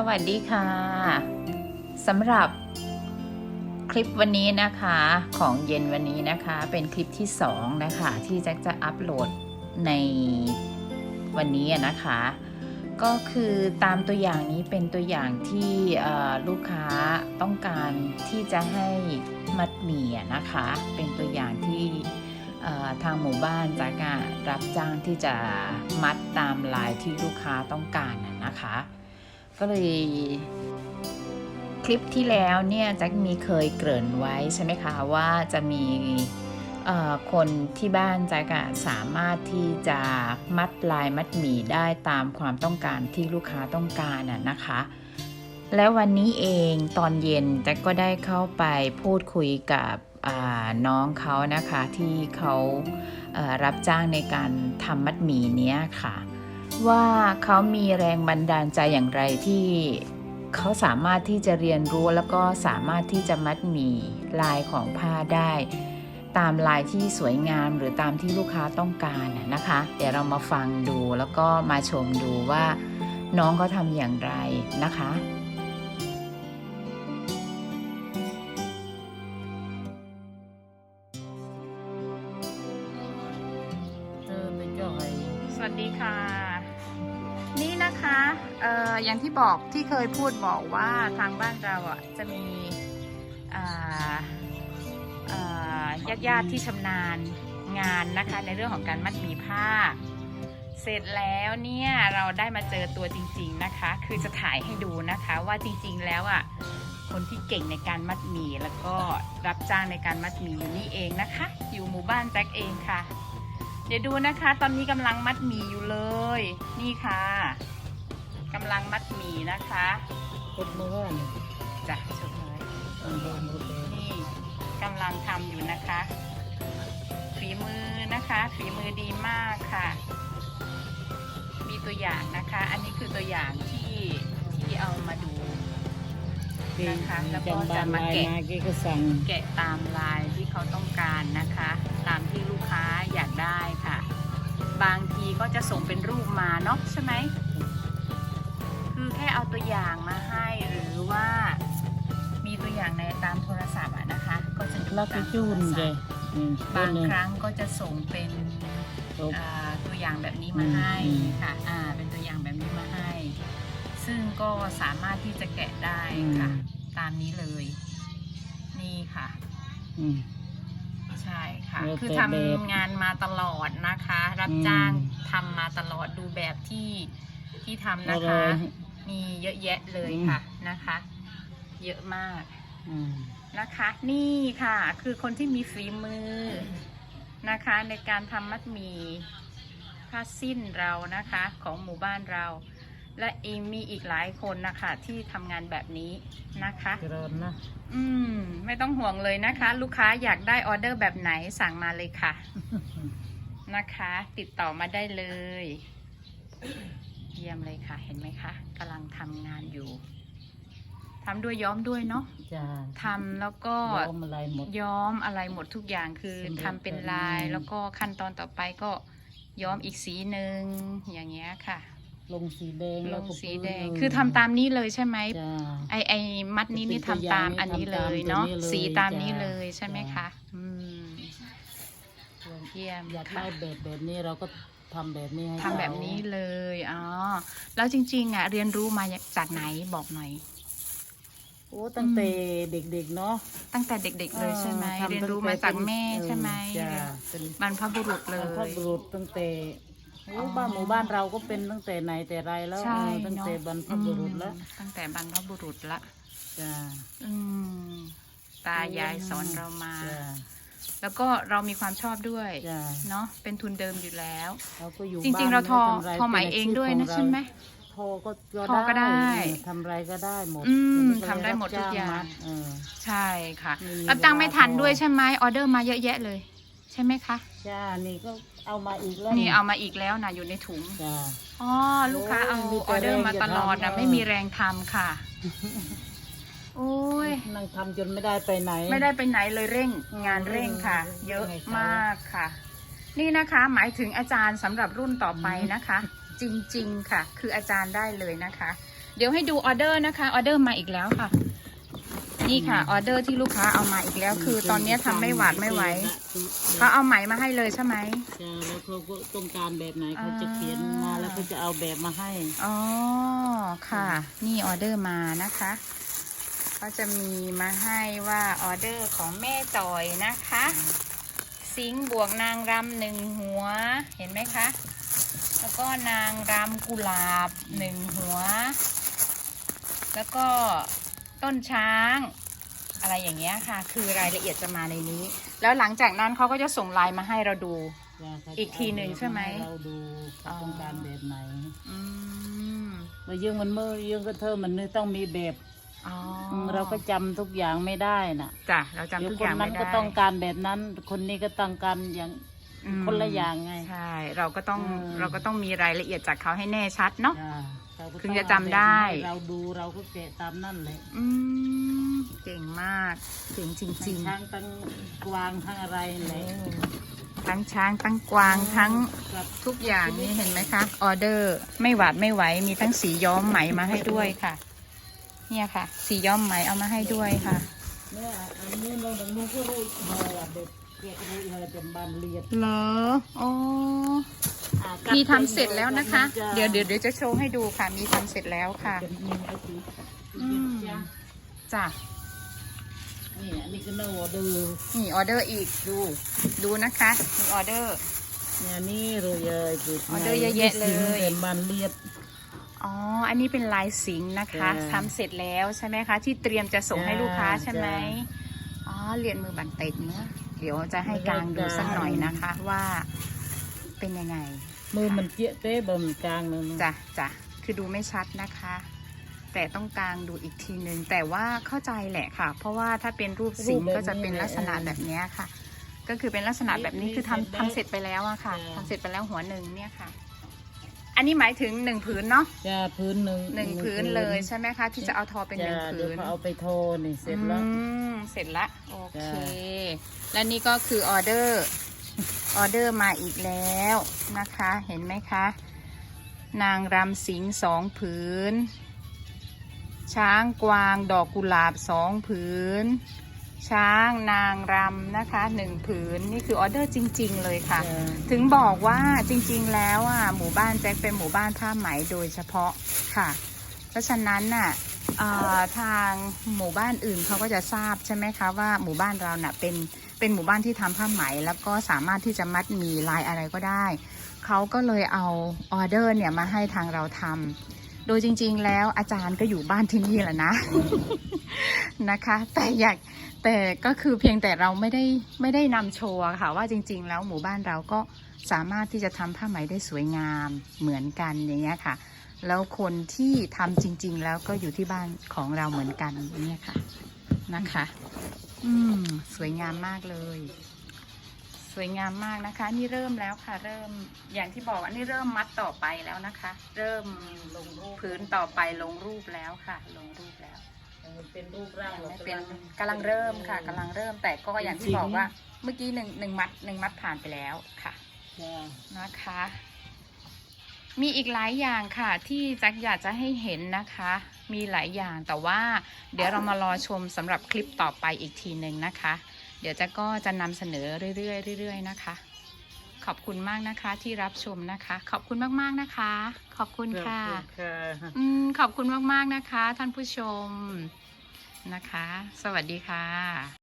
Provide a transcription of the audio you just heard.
สวัสดีค่ะสำหรับคลิปวันนี้นะคะของเย็นวันนี้นะคะ เป็นคลิปที่2นะคะที่แจ็คจะอัปโหลดในวันนี้นะคะ ก็คือตามตัวอย่างนี้เป็นตัวอย่างที่ลูกค้าต้องการที่จะให้มัดหมี่นะคะ เป็นตัวอย่างที่ทางหมู่บ้านจากการรับจ้างที่จะมัดตามลายที่ลูกค้าต้องการนะคะ ก็เลยคลิปที่แล้วเนี่ยแจ็คมีเคยเกริ่นไว้ใช่ไหมคะว่าจะมีคนที่บ้านแจ็คสามารถที่จะมัดลายมัดหมี่ได้ตามความต้องการที่ลูกค้าต้องการน่ะนะคะ แล้ววันนี้เองตอนเย็นแจ็คก็ได้เข้าไปพูดคุยกับน้องเขานะคะที่เขารับจ้างในการทำมัดหมี่เนี้ยค่ะ ว่าเขามีแรงบันดาลใจอย่างไรที่เขาสามารถที่จะเรียนรู้แล้วก็สามารถที่จะมัดหมี่ลายของผ้าได้ ตามลายที่สวยงามหรือตามที่ลูกค้าต้องการน่ะนะคะ เดี๋ยวเรามาฟังดูแล้วก็มาชมดูว่าน้องเขาทำอย่างไรนะคะเออเป็นเจ้าไห้สวัสดีค่ะ นี่นะคะเอ่ออย่างที่บอกที่เคยพูดบอกว่าทางบ้านเราอะจะมีอ่าอ่าญาติญาติที่ชำนาญงานนะคะในเรื่องของการมัดหมี่ผ้า เสร็จแล้วเนี่ยเราได้มาเจอตัวจริง ๆนะคะ คือจะถ่ายให้ดูนะคะว่าจริงๆแล้วอะคนที่เก่งในการมัดหมี่แล้วก็รับจ้างในการมัดหมี่อยู่นี่เองนะคะ อยู่หมู่บ้านแจ็คเองค่ะ เดี๋ยวดูนะคะ ตอนนี้กำลังมัดหมี่อยู่เลย นี่ค่ะกำลังมัดหมี่นะคะกดมือว่าเนี่ยจ้ะชมเลยอันโดนหมดเลยนี่กำลังทำอยู่นะคะ ฝีมือนะคะ ฝีมือดีมากค่ะ มีตัวอย่างนะคะ อันนี้คือตัวอย่างที่ที่เอามาดูนะคะแล้วก็จำบาจะนมาลายแกะมาแกก็สั่งแกะตามลายที่เขาต้องการนะคะ ได้ค่ะ บางทีก็จะส่งเป็นรูปมาเนาะใช่ไหมคือแค่เอาตัวอย่างมาให้หรือว่ามีตัวอย่างในตามโทรศัพท์อะนะคะ ก็จะดูลักตามจูนโทรเลศัพยท์อืมบางต้นหนึ่ครั้งก็จะส่งเป็นจบอ่าตัวอย่างแบบนี้มาให้อืมค่ะอ่าเป็นตัวอย่างแบบนี้มาให้ ซึ่งก็สามารถที่จะแกะได้อืมค่ะ ตามนี้เลย นี่ค่ะอืม ใช่ค่ะ แล้วคือแต่ทำแบบงานมาตลอดนะคะ รับอืม จ้างทำมาตลอดดูแบบที่ที่ทำนะอร่คะอยมีเยอะแยะเลยอืมค่ะนะคะ เยอะมากอืมนะคะ นี่ค่ะ คือคนที่มีฝีมือนะคะ ในการทำมัดหมี่ผ้าสิ้นเรานะคะ ของหมู่บ้านเรา และอีกมีอีกหลายคนนะคะที่ทำงานแบบนี้นะคะเจริญนะอืม ไม่ต้องห่วงเลยนะคะ ลูกค้าอยากได้ออเดอร์แบบไหนสั่งมาเลยค่ะ นะคะ ติดต่อมาได้เลย เยี่ยมเลยค่ะ เห็นไหมคะกำลังทำงานอยู่ทำด้วยย้อมด้วยเนาะจ้าทำแล้วก็ย้อมอะไรหมดย้อมอะไรหมดทุกอย่างคือสำเร็จทำเป็นลายแบบนี้แล้วก็ขั้นตอนต่อไปก็ย้อมอีกสีหนึ่งอย่างเงี้ยค่ะ ลงสีแดงลแล้วงก็สีแดงปื้คือทำตามนี้เลยใช่ไหมจ้า ไอไอมัดนี้นี่เป็นตัวทำตามอย่างนี่อันนี้เลยทำตามเนาะตัวนี้เลยสีตามนี้จ้ะเลยใช่ไหมจ้ะ คะอืมเยี่ยมอยากค่ะได้แบบแบบนี้เราก็ทำแบบนี้ให้ทำแบบนี้เลย อ๋อ แล้วจริง ๆ อะ เรียนรู้มาจากไหนบอกหน่อย โอ้ตั้งแต่เด็กๆเนาะตั้งแต่เด็ก ๆ เลยใช่ไหมออทำเรียนตั้งรู้แต่มาจากเป็นแม่ใช่ไหมเออจ้าเป็นบรรพบุรุษเลบรรพย บุรุษตั้งแต่ โอ้อ๋อบ้านหมู่บ้านเราก็เป็นตั้งแต่ไหนแต่ไรแล้วใช่เออตั้งแต่เนอะ บรรพบุรุษแล้วอืมตั้งแต่บรรพบุรุษละ จ้าอืม ตายายสอนเรามา จ้าแล้วก็เรามีความชอบด้วย จ้าเนาะเป็นทุนเดิมอยู่แล้ว เราก็อยู่จริงๆบ้นเราทอไม่ทอไหมเองด้วยนะใช่ไหม ทอก็ทอก็ได้เออทำอะไรก็ได้หมดอืมเยวทำได้หมดทุกอย่าง รับจ้มัดเออ ใช่ค่ะมีรับจ้างไม่ทันเวลาพอ ด้วยใช่ไหมออเดอร์มาเยอะแยะเลย ใช่ไหมคะ จ้า นี่ก็เอามาอีกแล้วนี่เอามาอีกแล้วนะอยู่ในถุงจ้า อ๋อลูกค้าเอาโอ้ยมีอแต่อเดอร์มาแรงจะตลอดนะทำไม่มีแรงทำค่ะ โอ้ย นั่งทำจนไม่ได้ไปไหน ไม่ได้ไปไหนเลยเร่งงานเร่งค่ะ อืมเยอะเร่งให้เขามากค่ะ นี่นะคะหมายถึงอาจารย์สำหรับรุ่นต่อไปนะคะ จริงๆค่ะ คืออาจารย์ได้เลยนะคะ เดี๋ยวให้ดูออเดอร์นะคะออเดอร์มาอีกแล้วค่ะ นี่ค่ะออเดอร์ที่ลูกค้าเอามาอีกแล้ว คือตอนนี้ทำไม่หวาดไม่ไหวเขาเอาไหมมาให้เลยใช่ไหมจะแล้วเขาก็ต้องการแบบไหนเขาจะเขียนมาแล้วเขาจะเอาแบบมาให้ อ๋อค่ะ นี่ออเดอร์มานะคะก็จะมีมาให้ว่าออเดอร์ของแม่จอยนะคะ สิงห์บวกนางรำหนึ่งหัวเห็นไหมคะ แล้วก็นางรำกุหลาบหนึ่งหัว แล้วก็ ต้นช้าง อะไรอย่างเงี้ยค่ะ คือรายละเอียดจะมาในนี้ แล้วหลังจากนั้นเขาก็จะส่งไลน์มาให้เราดูอีกทีหนึ่งใช่ไหม เราดูเขาต้องการแบบไหนอืมมายื่งมันเมื่อยื่งก็เธอมันนี่ต้องมีแบบอ๋อเราก็จำทุกอย่างไม่ได้น่ะจ้ะเราจำเดี๋ยวทุกคอนย่างนั้ไม่นได้ก็ต้องการแบบนั้น คนนี้ก็ต้องการอย่าง อืมคนละอย่างไงใช่เราก็ต้องอืมเราก็ต้องมีรายละเอียดจากเขาให้แน่ชัดเนาะ จ้ะเราก็ถึงต้อจะจำได้เอาแบบให้เราดูเราก็แกะตามนั่นแหละอืมเก่งมากเก่งจริง ทั้งช้างทั้งกวางทั้งอะไรแหละๆ ทั้งช้างทั้งกวางทั้งกับทุกอย่างนี่เห็นไหมคะออเดอร์ไม่หวาดไม่ไหวมีทั้งสีย้อมไหมมาให้ด้วยค่ะ เนี่ยค่ะ สีย้อมไหมเอามาให้ด้วยค่ะ เนี่ยอันนี้เราดังนู้นก็รู้เลยอะแบบแกะรู้เลยเป็นบานเลียดเหรอโอ้อะมีทำเสร็จแล้วนะคะจเดี๋ยวเดี๋ยวเดี๋ยวจะโชว์ให้ดูค่ะ มีทำเสร็จแล้วค่ะจะมีไอ้สีอืมจ้ะ นี่อันนี้ก็เนื้อดูนี่ออเดอร์อีกดู ดูนะคะ มีออเดอร์ เนี่ยนี่โรยเยยคือออเดอร์เยอะแยะเลย เป็นบานเลียด อ๋อ อันนี้เป็นลายสิงห์นะคะจ้ะทำเสร็จแล้วใช่ไหมคะ ที่เตรียมจะส่งให้ลูกค้าจ้ะใช่ไหมจ้ะ อ๋อเรียนมือบันเต็ดเนอะ เดี๋ยวจะให้กลางดูสักหน่อยนะคะว่าเป็นยังไง มือมันเจี๊ยะเต้บ่มนกลางเลยนะจ้ะจ้ะคือดูไม่ชัดนะคะ แต่ต้องกลางดูอีกทีหนึ่งแต่ว่าเข้าใจแหละค่ะ เพราะว่าถ้าเป็นรูปสิงห์ก็จะเป็นลักษณะแบบเนี้ยค่ะ ก็คือเป็นลักษณะแบบนี้คือทำทำเสร็จไปแล้วอะค่ะทำเสร็จไปแล้วหัวหนึ่งเนี่ยค่ะ อันนี้หมายถึงหนึ่งผืนเนาะจ้าพื้นหนึ่งหนึ่งพื้นเลยใช่ไหมคะที่จะเอาทอเป็นหนึ่งจ้าผืเดี๋ยวนเขาเอาไปโทรนี่เสร็จแล้วอืมเสร็จละโอเคจ้และนี่ก็คือออเดอร์ออเดอร์มาอีกแล้วนะคะ เห็นไหมคะ นางรำสิงห์สองผืน ช้างกวางดอกกุหลาบสองผืน ช้างนางรำนะคะหนึ่งผืนนี่คือออเดอร์จริง ๆ เลยค่ะจ้าถึงบอกว่าจริง ๆ แล้วอะหมู่บ้านแจ็คเป็นหมู่บ้านผ้าไหมโดยเฉพาะค่ะ เพราะฉะนั้นน่ะเอ่อทางหมู่บ้านอื่นเขาก็จะทราบใช่ไหมคะว่าหมู่บ้านเราน่ะเป็นเป็นหมู่บ้านที่ทำผ้าไหม แล้วก็สามารถที่จะมัดหมีลายอะไรก็ได้ เขาก็เลยเอาออเดอร์เนี่ยมาให้ทางเราทำ โดยจริง ๆ แล้วอาจารย์ก็อยู่บ้านที่นี่แหละนะนะคะ แต่อยากแต่ก็คือเพียงแต่เราไม่ได้ไม่ได้นำโชว์ค่ะ ว่าจริง ๆ แล้วหมู่บ้านเราก็สามารถที่จะทำผ้าไหมได้สวยงามเหมือนกันอย่างเงี้ยค่ะ แล้วคนที่ทำจริง ๆ แล้วก็อยู่ที่บ้านของเราเหมือนกันเนี่ยค่ะนะคะ อืม สวยงามมากเลย วยงามมากนะคะ นี่เริ่มแล้วค่ะ เริ่มอย่างที่บอกอันนี้เริ่มมัดต่อไปแล้วนะคะ เริ่มลงรูปพื้นต่อไปลงรูปแล้วค่ะ ลงรูปแล้วเป็นรูปร่างยังหรอไม่เป็นกำลังเริ่มค่ะกำลังเริ่มแต่ก็อย่างที่บอกว่า เมื่อกี้หนึ่งหนึ่งมัดหนึ่งมัดผ่านไปแล้วค่ะจ้านะคะ มีอีกหลายอย่างค่ะ ที่แจ็คอยากจะให้เห็นนะคะ มีหลายอย่างแต่ว่า เดี๋ยวเรามารอชมสำหรับคลิปต่อไปอีกทีหนึ่งนะคะเดี๋ยวแจ็คก็จะนำเสนอเรื่อยๆเรื่อยๆนะคะ ขอบคุณมากนะคะที่รับชมนะคะ ขอบคุณมากๆนะคะ ขอบคุณค่ะขอบณค่ะอืมขอบคุณมากๆนะคะ ท่านผู้ชมนะคะ สวัสดีค่ะ